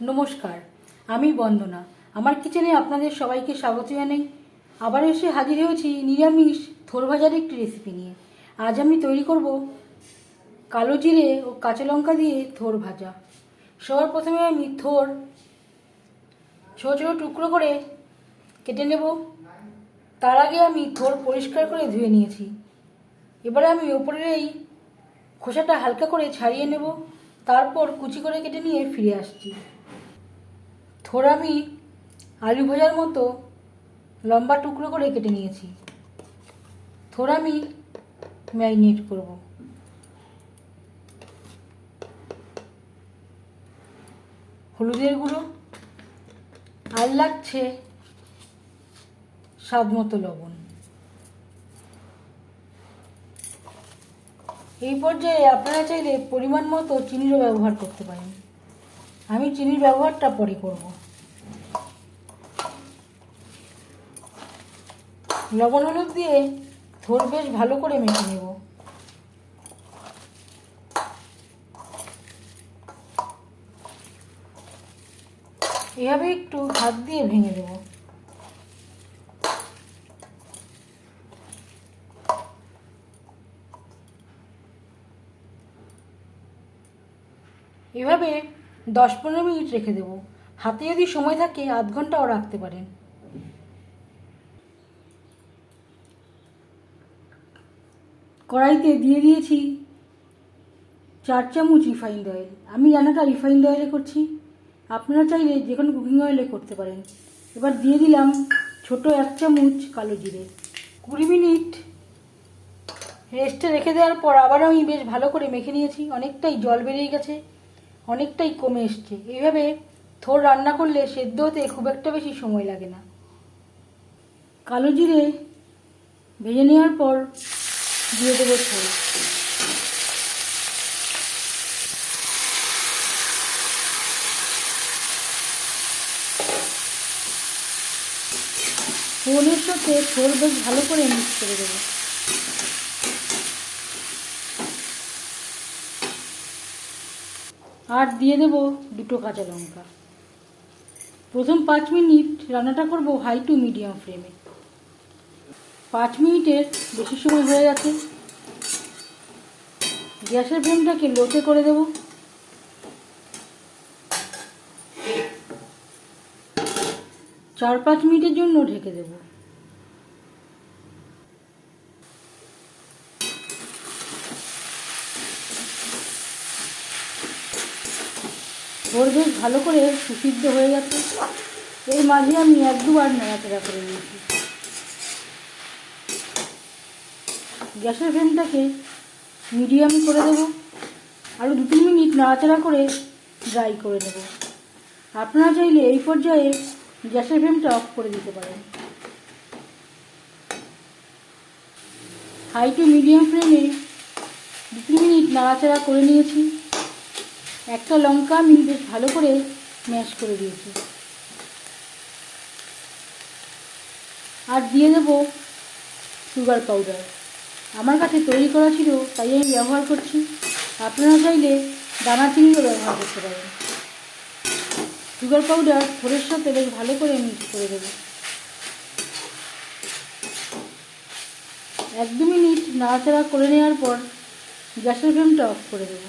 নমস্কার, আমি বন্দনা। আমার কিচেনে আপনাদের সবাইকে স্বাগত জানাই। আবার এসে হাজির হয়েছি নিরামিষ থোর ভাজার একটি রেসিপি নিয়ে। আজ আমি তৈরি করব কালো জিরে ও কাঁচা লঙ্কা দিয়ে থোর ভাজা সবার প্রথমে আমি থোর ছোটো ছোটো টুকরো করে কেটে নেব। তার আগে আমি থোর পরিষ্কার করে ধুয়ে নিয়েছি। এবারে আমি ওপরের এই খোসাটা হালকা করে ছাড়িয়ে নেব। তারপর কুচি করে কেটে নিয়ে ফিরে আসছি। থোর আমি আলু ভাজার মতো লম্বা টুকরো করে কেটে নিয়েছি। থোর আমি ম্যারিনেট করব। হলুদের গুঁড়ো আর লাগছে স্বাদ মতো লবণ। এই পর্যায়ে আপনারা চাইলে পরিমাণ মতো চিনিরও ব্যবহার করতে পারেন। আমি চিনির ব্যবহারটা পরে করব। লবণ হলুদ দিয়ে থোর বেশ ভালো করে মেখে নেব। এভাবে একটু হাত দিয়ে ভেঙে দেবো। এভাবে দশ পনেরো মিনিট রেখে দেবো। হাতে যদি সময় থাকে, আধ ঘন্টাও রাখতে পারেন। কড়াইতে দিয়ে দিয়েছি চার চামচ রিফাইন্ড অয়েল। আমি রান্নাটা রিফাইন্ড অয়েলে করছি। আপনারা চাইলে যে কোনো কুকিং অয়েলে করতে পারেন। এবার দিয়ে দিলাম ছোট এক চামচ কালো জিরে। কুড়ি মিনিট রেস্টে রেখে দেওয়ার পর আবার আমি বেশ ভালো করে মেখে নিয়েছি। অনেকটাই জল বেরিয়ে গেছে। অনেকটাই কমে এসছে। এইভাবে থোর রান্না করলে সেদ্ধ হতে খুব একটা বেশি সময় লাগে না। কালো জিরে ভেজে নেওয়ার পর দিয়ে দেবো থোর। ফোনের সাথে থোর বেশ ভালো করে মিক্স করে দেবো। আর দিয়ে দেব দুটো কাঁচা লঙ্কা। প্রথম পাঁচ মিনিট রান্নাটা করব হাই টু মিডিয়াম ফ্লেমে। পাঁচ মিনিটের বেশি সময় হয়ে গেছে। গ্যাসের ফ্লেমটাকে লোতে করে দেব। চার পাঁচ মিনিটের জন্য ঢেকে দেবো। ওর বেশ ভালো করে সুসিদ্ধ হয়ে গেছে। এর মাঝে আমি এক দুবার নাড়াচাড়া করে নিয়েছি। গ্যাসের ফ্লেমটাকে মিডিয়াম করে দেবো আরও দু তিন মিনিট নাড়াচাড়া করে ড্রাই করে দেবো। আপনারা চাইলে এই পর্যায়ে গ্যাসের ফ্লেমটা অফ করে দিতে পারেন। হাই টু মিডিয়াম ফ্লেমে দু তিন মিনিট নাড়াচাড়া করে নিয়েছি। একটা লঙ্কা আমি বেশ ভালো করে ম্যাশ করে দিয়েছি। আর দিয়ে দেবো সুগার পাউডার আমার কাছে তৈরি করা ছিল, তাই আমি ব্যবহার করছি। আপনারা চাইলে দানা চিনিও ব্যবহার করতে পারেন। সুগার পাউডার থোড়ের সাথে বেশ ভালো করে মিক্স করে দেবো। এক দু মিনিট নাড়াচাড়া করে নেওয়ার পর গ্যাসের ফ্লেমটা অফ করে দেবো।